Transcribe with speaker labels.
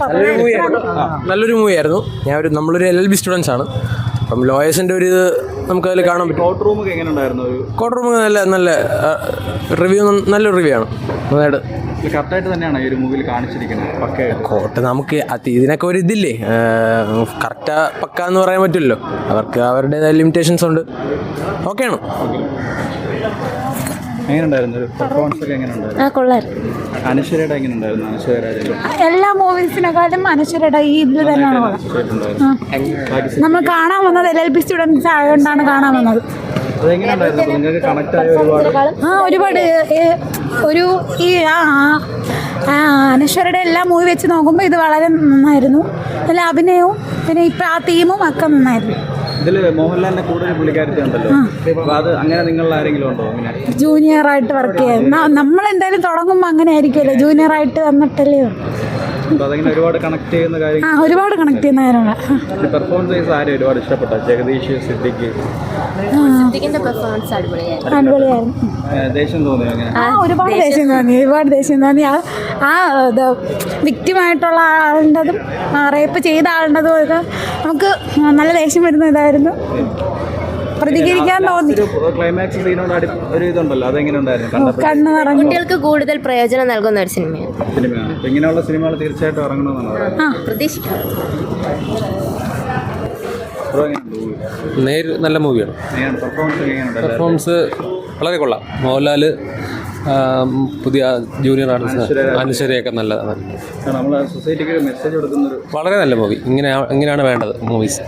Speaker 1: നല്ലൊരു മൂവി നല്ലൊരു മൂവി ആയിരുന്നു. ഞാൻ ഒരു നമ്മളൊരു എൽ എൽ ബി സ്റ്റുഡൻസ് ആണ്. അപ്പം ലോയേഴ്സിന്റെ ഒരു ഇത് നമുക്ക് അതിൽ കാണാൻ പറ്റും.
Speaker 2: കോട്ട് റൂമൊക്കെ എങ്ങനെ ഉണ്ടായിരുന്നു? ഒരു
Speaker 1: കോട്ടർ റൂം നല്ല നല്ല റിവ്യൂ നല്ലൊരു റിവ്യൂ ആണ്. നന്നായിട്ട്.
Speaker 2: കറക്റ്റായിട്ട് തന്നെയാണ് ഈ ഒരു മൂവിയിൽ കാണിച്ചിരിക്കുന്നത്?
Speaker 1: കോട്ട നമുക്ക് ഇതിനൊക്കെ ഒരു ഇതില്ലേ? കറക്റ്റാ പക്ക എന്ന് പറയാൻ പറ്റില്ലല്ലോ. അവർക്ക് അവരുടേതായ ലിമിറ്റേഷൻസ് ഉണ്ട്. ഓക്കെയാണ്
Speaker 3: ആ കൊള്ളായിരുന്നു. എല്ലാ മൂവീസിനെക്കാളും അനശ്വരയുടെ ഈ ഇതിൽ തന്നെയാണ് കൊള്ളാം. നമ്മൾ കാണാൻ വന്നത് എൽ എൽ പി സ്റ്റുഡൻസ് ആയതുകൊണ്ടാണ് കാണാൻ വന്നത്. ആ ഒരുപാട് ഒരു ഈ ആ അനശ്വരയുടെ എല്ലാ മൂവി വെച്ച് നോക്കുമ്പോൾ ഇത് വളരെ നന്നായിരുന്നു. നല്ല അഭിനയവും പിന്നെ ഇപ്പം ആ തീമും ഒക്കെ നന്നായിരുന്നു.
Speaker 2: ഇതിൽ മോഹൻലാലിന്റെ കൂടുതൽ പുള്ളിക്കാരത്തി ഉണ്ടല്ലോ. അപ്പോൾ അത് അങ്ങനെ നിങ്ങൾ ആരെങ്കിലും ഉണ്ടോ അങ്ങനെ
Speaker 3: ജൂനിയർ ആയിട്ട് വർക്ക് ചെയ്യാം. നമ്മൾ എന്തായാലും തുടങ്ങുമ്പോൾ അങ്ങനെ ആയിരിക്കുമല്ലോ ജൂനിയർ ആയിട്ട് വന്നിട്ടല്ലേ
Speaker 2: അതങ്ങനെ ഒരുപാട് കണക്ട് ചെയ്യുന്ന കാര്യം
Speaker 3: ആ ഒരുപാട് കണക്ട് ചെയ്യുന്ന കാര്യമാണ്
Speaker 2: പെർഫോമൻസ് ആരും ഒരുപാട് ഇഷ്ടപ്പെട്ട? ജഗദീഷ് സിദ്ദിഖ്.
Speaker 4: സിദ്ദിഖിന്റെ പെർഫോമൻസ് അടിപൊളിയായിരുന്നു.
Speaker 3: അടിപൊളിയായിരുന്നു.
Speaker 2: ദേഷ്യം തോന്നിയോ അങ്ങനെ
Speaker 3: ആ ഒരുപാട് ദേഷ്യം തോന്നി. ഒരുപാട് ദേഷ്യം തോന്നി. ആ ആ ഇത് വിക്റ്റിമായിട്ടുള്ള ആളുടേതും റേപ്പ് ചെയ്ത ആളുടേതും ഒക്കെ നമുക്ക് നല്ല ദേഷ്യം വരുന്ന ഇതായിരുന്നു. പ്രതികരിക്കാൻ തോന്നി കണ്ണു നിറഞ്ഞു.
Speaker 4: കുട്ടികൾക്ക് കൂടുതൽ പ്രയോജനം നൽകുന്ന ഒരു സിനിമയാണ്.
Speaker 2: ഇങ്ങനെയുള്ള സിനിമകൾ തീർച്ചയായിട്ടും ഇറങ്ങണമെന്നാണ് പറയുന്നത്.
Speaker 3: ആ
Speaker 4: പ്രതീക്ഷിക്കാം.
Speaker 2: അപ്പോൾ
Speaker 1: നേര് നല്ല മൂവിയാണ്. പെർഫോമൻസ് വളരെ കൊള്ളാം. മോഹൻലാൽ പുതിയ ജൂനിയർ ആർട്ടിസ്റ്റ് അനുശ്വരയൊക്കെ നല്ലതാണ്
Speaker 2: നമ്മൾ സൊസൈറ്റിക്ക് ഒരു മെസ്സേജ് കൊടുക്കുന്നൊരു
Speaker 1: വളരെ നല്ല മൂവി ഇങ്ങനെ ഇങ്ങനെയാണ് വേണ്ടത് മൂവീസ്